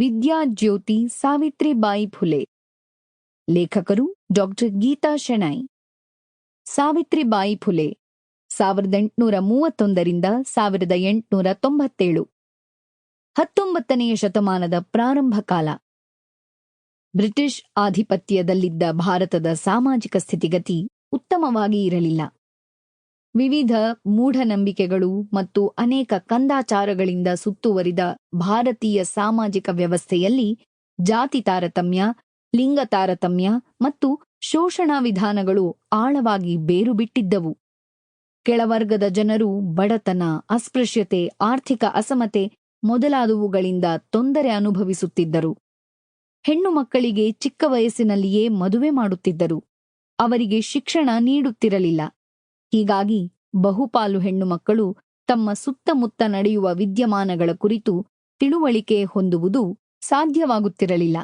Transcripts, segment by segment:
ವಿದ್ಯಾಜ್ಯೋತಿ ಸಾವಿತ್ರಿಬಾಯಿ ಫುಲೆ. ಲೇಖಕರು ಡಾಕ್ಟರ್ ಗೀತಾ ಶೆಣೈ. ಸಾವಿತ್ರಿಬಾಯಿ ಫುಲೆ, ಸಾವಿರದ ಎಂಟುನೂರ ಮೂವತ್ತೊಂದರಿಂದ ಸಾವಿರದ ಎಂಟುನೂರ ತೊಂಬತ್ತೇಳು. ಹತ್ತೊಂಬತ್ತನೆಯ ಶತಮಾನದ ಪ್ರಾರಂಭ ಕಾಲ. ಬ್ರಿಟಿಷ್ ಆಧಿಪತ್ಯದಲ್ಲಿದ್ದ ಭಾರತದ ಸಾಮಾಜಿಕ ಸ್ಥಿತಿಗತಿ ಉತ್ತಮವಾಗಿ ಇರಲಿಲ್ಲ. ವಿವಿಧ ಮೂಢನಂಬಿಕೆಗಳು ಮತ್ತು ಅನೇಕ ಕಂದಾಚಾರಗಳಿಂದ ಸುತ್ತುವರಿದ ಭಾರತೀಯ ಸಾಮಾಜಿಕ ವ್ಯವಸ್ಥೆಯಲ್ಲಿ ಜಾತಿ ತಾರತಮ್ಯ, ಲಿಂಗ ತಾರತಮ್ಯ ಮತ್ತು ಶೋಷಣಾ ವಿಧಾನಗಳು ಆಳವಾಗಿ ಬೇರು ಬಿಟ್ಟಿದ್ದವು ಕೆಳವರ್ಗದ ಜನರು ಬಡತನ, ಅಸ್ಪೃಶ್ಯತೆ, ಆರ್ಥಿಕ ಅಸಮತೆ ಮೊದಲಾದವುಗಳಿಂದ ತೊಂದರೆ ಅನುಭವಿಸುತ್ತಿದ್ದರು. ಹೆಣ್ಣು ಮಕ್ಕಳಿಗೆ ಚಿಕ್ಕ ವಯಸ್ಸಿನಲ್ಲಿಯೇ ಮದುವೆ ಮಾಡುತ್ತಿದ್ದರು. ಅವರಿಗೆ ಶಿಕ್ಷಣ ನೀಡುತ್ತಿರಲಿಲ್ಲ. ಹೀಗಾಗಿ ಬಹುಪಾಲು ಹೆಣ್ಣು ಮಕ್ಕಳು ತಮ್ಮ ಸುತ್ತಮುತ್ತ ನಡೆಯುವ ವಿದ್ಯಮಾನಗಳ ಕುರಿತು ತಿಳುವಳಿಕೆ ಹೊಂದುವುದು ಸಾಧ್ಯವಾಗುತ್ತಿರಲಿಲ್ಲ.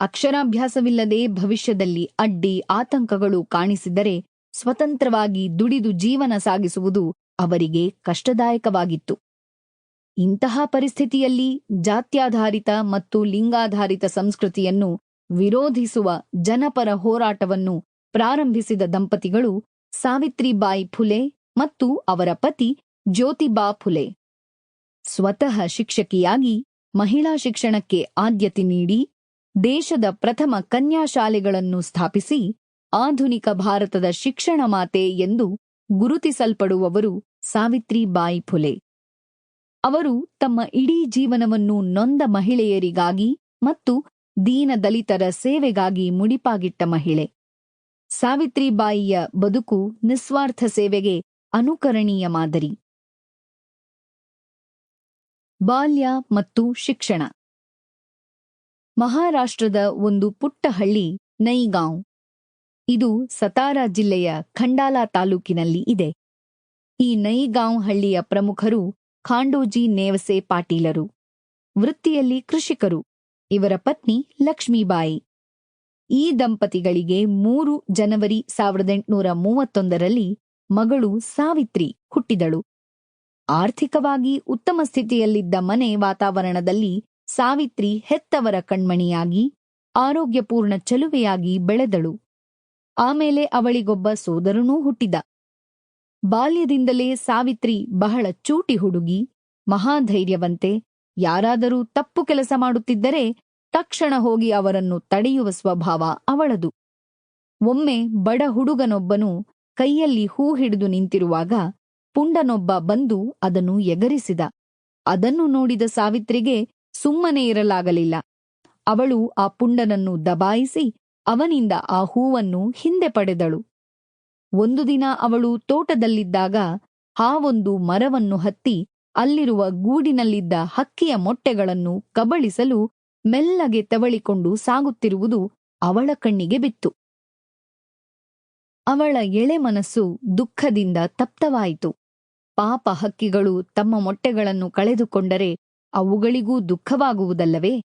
ಅಕ್ಷರಾಭ್ಯಾಸವಿಲ್ಲದೆ ಭವಿಷ್ಯದಲ್ಲಿ ಅಡ್ಡಿ ಆತಂಕಗಳು ಕಾಣಿಸಿದರೆ ಸ್ವತಂತ್ರವಾಗಿ ದುಡಿದು ಜೀವನ ಸಾಗಿಸುವುದು ಅವರಿಗೆ ಕಷ್ಟದಾಯಕವಾಗಿತ್ತು. ಇಂತಹ ಪರಿಸ್ಥಿತಿಯಲ್ಲಿ ಜಾತ್ಯಾಧಾರಿತ ಮತ್ತು ಲಿಂಗಾಧಾರಿತ ಸಂಸ್ಕೃತಿಯನ್ನು ವಿರೋಧಿಸುವ ಜನಪರ ಹೋರಾಟವನ್ನು ಪ್ರಾರಂಭಿಸಿದ ದಂಪತಿಗಳು ಸಾವಿತ್ರಿಬಾಯಿ ಫುಲೆ ಮತ್ತು ಅವರ ಪತಿ ಜ್ಯೋತಿಬಾ ಫುಲೆ. ಸ್ವತಃ ಶಿಕ್ಷಕಿಯಾಗಿ ಮಹಿಳಾ ಶಿಕ್ಷಣಕ್ಕೆ ಆದ್ಯತೆ ನೀಡಿ ದೇಶದ ಪ್ರಥಮ ಕನ್ಯಾಶಾಲೆಗಳನ್ನು ಸ್ಥಾಪಿಸಿ ಆಧುನಿಕ ಭಾರತದ ಶಿಕ್ಷಣ ಮಾತೆ ಎಂದು ಗುರುತಿಸಲ್ಪಡುವವರು ಸಾವಿತ್ರಿಬಾಯಿ ಫುಲೆ. ಅವರು ತಮ್ಮ ಇಡೀ ಜೀವನವನ್ನು ನೊಂದ ಮಹಿಳೆಯರಿಗಾಗಿ ಮತ್ತು ದೀನ ದಲಿತರ ಸೇವೆಗಾಗಿ ಮುಡಿಪಾಗಿಟ್ಟ ಮಹಿಳೆ. ಸಾವಿತ್ರಿಬಾಯಿಯ ಬದುಕು ನಿಸ್ವಾರ್ಥ ಸೇವೆಗೆ ಅನುಕರಣೀಯ ಮಾದರಿ. ಬಾಲ್ಯ ಮತ್ತು ಶಿಕ್ಷಣ. ಮಹಾರಾಷ್ಟ್ರದ ಒಂದು ಪುಟ್ಟ ಹಳ್ಳಿ ನೈಗಾಂವ್. ಇದು ಸತಾರಾ ಜಿಲ್ಲೆಯ ಖಂಡಾಲಾ ತಾಲೂಕಿನಲ್ಲಿ ಇದೆ. ಈ ನೈಗಾಂವ್ ಹಳ್ಳಿಯ ಪ್ರಮುಖರು ಖಾಂಡೋಜಿ ನೇವಸೆ ಪಾಟೀಲರು. ವೃತ್ತಿಯಲ್ಲಿ ಕೃಷಿಕರು. ಇವರ ಪತ್ನಿ ಲಕ್ಷ್ಮೀಬಾಯಿ. ಈ ದಂಪತಿಗಳಿಗೆ ಮೂರು ಜನವರಿ ಸಾವಿರದ ಎಂಟುನೂರ ಮೂವತ್ತೊಂದರಲ್ಲಿ ಮಗಳು ಸಾವಿತ್ರಿ ಹುಟ್ಟಿದಳು. ಆರ್ಥಿಕವಾಗಿ ಉತ್ತಮ ಸ್ಥಿತಿಯಲ್ಲಿದ್ದ ಮನೆ ವಾತಾವರಣದಲ್ಲಿ ಸಾವಿತ್ರಿ ಹೆತ್ತವರ ಕಣ್ಮಣಿಯಾಗಿ, ಆರೋಗ್ಯಪೂರ್ಣ ಚಲುವೆಯಾಗಿ ಬೆಳೆದಳು. ಆಮೇಲೆ ಅವಳಿಗೊಬ್ಬ ಸೋದರನೂ ಹುಟ್ಟಿದ. ಬಾಲ್ಯದಿಂದಲೇ ಸಾವಿತ್ರಿ ಬಹಳ ಚೂಟಿ ಹುಡುಗಿ, ಮಹಾಧೈರ್ಯವಂತೆ, ಯಾರಾದರೂ ತಪ್ಪು ಕೆಲಸ ಮಾಡುತ್ತಿದ್ದರೆ ತಕ್ಷಣ ಹೋಗಿ ಅವರನ್ನು ತಡೆಯುವ ಸ್ವಭಾವ ಅವಳದು. ಒಮ್ಮೆ ಬಡ ಹುಡುಗನೊಬ್ಬನು ಕೈಯಲ್ಲಿ ಹೂ ಹಿಡಿದು ನಿಂತಿರುವಾಗ ಪುಂಡನೊಬ್ಬ ಬಂದು ಅದನ್ನು ಎಗರಿಸಿದ. ಅದನ್ನು ನೋಡಿದ ಸಾವಿತ್ರಿಗೆ ಸುಮ್ಮನೆ ಇರಲಾಗಲಿಲ್ಲ. ಅವಳು ಆ ಪುಂಡನನ್ನು ದಬಾಯಿಸಿ ಅವನಿಂದ ಆ ಹೂವನ್ನು ಹಿಂದೆ ಪಡೆದಳು. ಒಂದು ದಿನ ಅವಳು ತೋಟದಲ್ಲಿದ್ದಾಗ ಹಾವೊಂದು ಮರವನ್ನು ಹತ್ತಿ ಅಲ್ಲಿರುವ ಗೂಡಿನಲ್ಲಿದ್ದ ಹಕ್ಕಿಯ ಮೊಟ್ಟೆಗಳನ್ನು ಕಬಳಿಸಲು ಮೆಲ್ಲಗೆ ತವಳಿಕೊಂಡು ಸಾಗುತ್ತಿರುವುದು ಅವಳ ಕಣ್ಣಿಗೆ ಬಿತ್ತು. ಅವಳ ಎಳೆ ಮನಸ್ಸು ದುಃಖದಿಂದ ತಪ್ತವಾಯಿತು. ಪಾಪ ಹಕ್ಕಿಗಳು ತಮ್ಮ ಮೊಟ್ಟೆಗಳನ್ನು ಕಳೆದುಕೊಂಡರೆ ಅವುಗಳಿಗೂ ದುಃಖವಾಗುವುದಲ್ಲವೇ?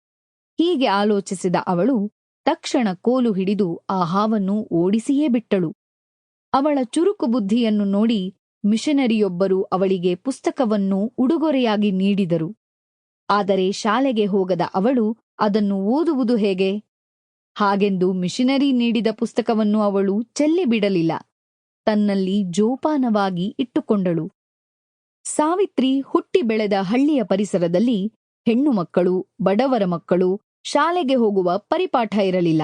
ಹೀಗೆ ಆಲೋಚಿಸಿದ ಅವಳು ತಕ್ಷಣ ಕೋಲು ಹಿಡಿದು ಆ ಹಾವನ್ನು ಓಡಿಸಿಯೇ ಬಿಟ್ಟಳು. ಅವಳ ಚುರುಕು ಬುದ್ಧಿಯನ್ನು ನೋಡಿ ಮಿಷನರಿಯೊಬ್ಬರು ಅವಳಿಗೆ ಪುಸ್ತಕವನ್ನು ಉಡುಗೊರೆಯಾಗಿ ನೀಡಿದರು. ಆದರೆ ಶಾಲೆಗೆ ಹೋಗದ ಅವಳು ಅದನ್ನು ಓದುವುದು ಹೇಗೆ? ಹಾಗೆಂದು ಮಿಷನರಿ ನೀಡಿದ ಪುಸ್ತಕವನ್ನು ಅವಳು ಚೆಲ್ಲಿಬಿಡಲಿಲ್ಲ ತನ್ನಲ್ಲಿ ಜೋಪಾನವಾಗಿ ಇಟ್ಟುಕೊಂಡಳು. ಸಾವಿತ್ರಿ ಹುಟ್ಟಿ ಬೆಳೆದ ಹಳ್ಳಿಯ ಪರಿಸರದಲ್ಲಿ ಹೆಣ್ಣು ಮಕ್ಕಳು, ಬಡವರ ಮಕ್ಕಳು ಶಾಲೆಗೆ ಹೋಗುವ ಪರಿಪಾಠ ಇರಲಿಲ್ಲ.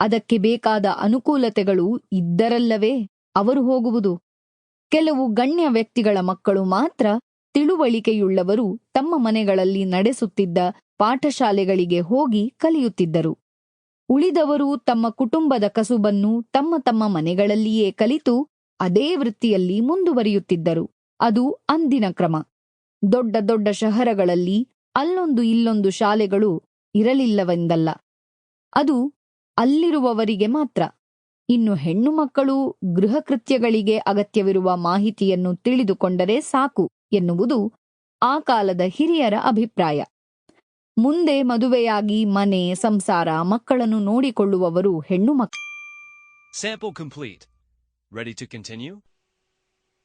ಅದಕ್ಕೆ ಬೇಕಾದ ಅನುಕೂಲತೆಗಳು ಇದ್ದರಲ್ಲವೇ, ಅವರು ಹೋಗುವುದು? ಕೆಲವು ಗಣ್ಯ ವ್ಯಕ್ತಿಗಳ ಮಕ್ಕಳು ಮಾತ್ರ ತಿಳುವಳಿಕೆಯುಳ್ಳವರು ತಮ್ಮ ಮನೆಗಳಲ್ಲಿ ನಡೆಸುತ್ತಿದ್ದ ಪಾಠಶಾಲೆಗಳಿಗೆ ಹೋಗಿ ಕಲಿಯುತ್ತಿದ್ದರು. ಉಳಿದವರು ತಮ್ಮ ಕುಟುಂಬದ ಕಸುಬನ್ನು ತಮ್ಮ ತಮ್ಮ ಮನೆಗಳಲ್ಲಿಯೇ ಕಲಿತು ಅದೇ ವೃತ್ತಿಯಲ್ಲಿ ಮುಂದುವರಿಯುತ್ತಿದ್ದರು. ಅದು ಅಂದಿನ ಕ್ರಮ. ದೊಡ್ಡ ದೊಡ್ಡ ಶಹರಗಳಲ್ಲಿ ಅಲ್ಲೊಂದು ಇಲ್ಲೊಂದು ಶಾಲೆಗಳು ಇರಲಿಲ್ಲವೆಂದಲ್ಲ. ಅದು ಅಲ್ಲಿರುವವರಿಗೆ ಮಾತ್ರ. ಇನ್ನು ಹೆಣ್ಣು ಮಕ್ಕಳು ಗೃಹ ಕೃತ್ಯಗಳಿಗೆ ಅಗತ್ಯವಿರುವ ಮಾಹಿತಿಯನ್ನು ತಿಳಿದುಕೊಂಡರೆ ಸಾಕು ಎನ್ನುವುದು ಆ ಕಾಲದ ಹಿರಿಯರ ಅಭಿಪ್ರಾಯ. ಮುಂದೆ ಮದುವೆಯಾಗಿ ಮನೆ ಸಂಸಾರ ಮಕ್ಕಳನ್ನು ನೋಡಿಕೊಳ್ಳುವವರು ಹೆಣ್ಣು ಮಕ್ಕಳು